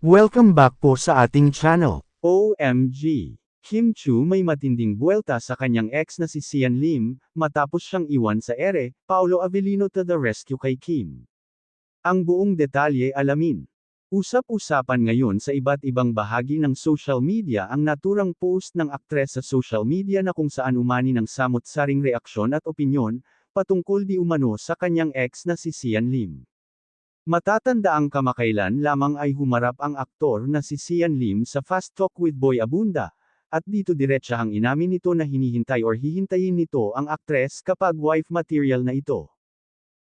Welcome back po sa ating channel. OMG! Kim Chu may matinding buwelta sa kanyang ex na si Sian Lim, matapos siyang iwan sa ere, Paolo Avellino to the rescue kay Kim. Ang buong detalye alamin. Usap-usapan ngayon sa iba't ibang bahagi ng social media ang naturang post ng aktres sa social media na kung saan umani ng samot-saring reaksyon at opinyon, patungkol di umano sa kanyang ex na si Sian Lim. Matatanda ang kamakailan lamang ay humarap ang aktor na si Sian Lim sa Fast Talk with Boy Abunda, at dito diretsahang inamin nito na hinihintay or hihintayin nito ang aktres kapag wife material na ito.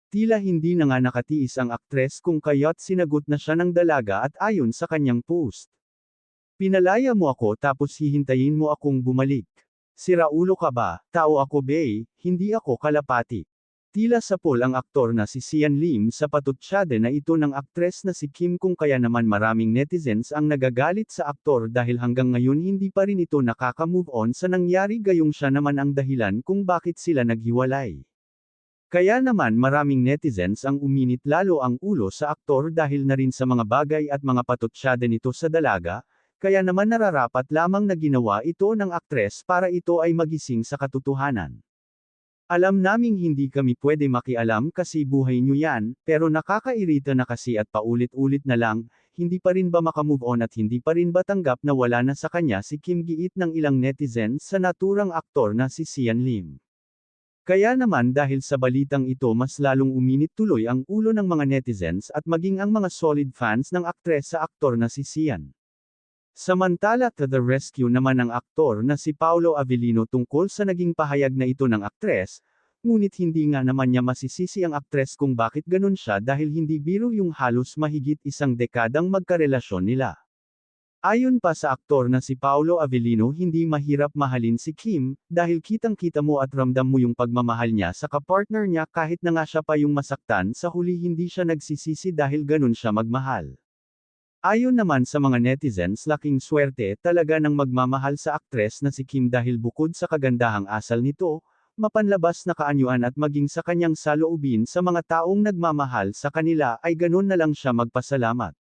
Tila hindi na nga nakatiis ang aktres kung kaya't sinagot na siya ng dalaga at ayon sa kanyang post. Pinalaya mo ako tapos hihintayin mo akong bumalik. Sira ulo ka ba, tao ako bay, hindi ako kalapati. Tila sapol ang aktor na si Sian Lim sa patutsyade na ito ng aktres na si Kim kung kaya naman maraming netizens ang nagagalit sa aktor dahil hanggang ngayon hindi pa rin ito nakaka-move on sa nangyari gayong siya naman ang dahilan kung bakit sila naghiwalay. Kaya naman maraming netizens ang uminit lalo ang ulo sa aktor dahil na rin sa mga bagay at mga patutsyade nito sa dalaga, kaya naman nararapat lamang na ginawa ito ng aktres para ito ay magising sa katotohanan. Alam naming hindi kami pwede makialam kasi buhay nyo yan, pero nakakairita na kasi at paulit-ulit na lang, hindi pa rin ba makamove on at hindi pa rin ba tanggap na wala na sa kanya si Kim Giit ng ilang netizens sa naturang aktor na si Sian Lim. Kaya naman dahil sa balitang ito mas lalong uminit tuloy ang ulo ng mga netizens at maging ang mga solid fans ng aktres sa aktor na si Sian. Samantala to the rescue naman ang aktor na si Paolo Avellino tungkol sa naging pahayag na ito ng aktres, ngunit hindi nga naman niya masisisi ang aktres kung bakit ganun siya dahil hindi biro yung halos mahigit isang dekadang magkarelasyon nila. Ayon pa sa aktor na si Paolo Avellino hindi mahirap mahalin si Kim, dahil kitang-kita mo at ramdam mo yung pagmamahal niya sa kapartner niya kahit na nga siya pa yung masaktan sa huli hindi siya nagsisisi dahil ganun siya magmahal. Ayon naman sa mga netizens laking swerte talaga ng magmamahal sa aktres na si Kim dahil bukod sa kagandahang asal nito, mapanlabas na kaanyuan at maging sa kanyang saloobin sa mga taong nagmamahal sa kanila ay ganun na lang siya magpasalamat.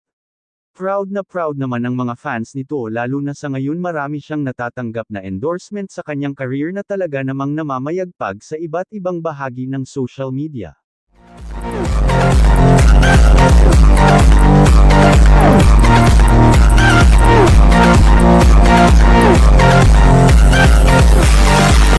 Proud na proud naman ang mga fans nito lalo na sa ngayon marami siyang natatanggap na endorsement sa kanyang career na talaga namang namamayagpag sa iba't ibang bahagi ng social media.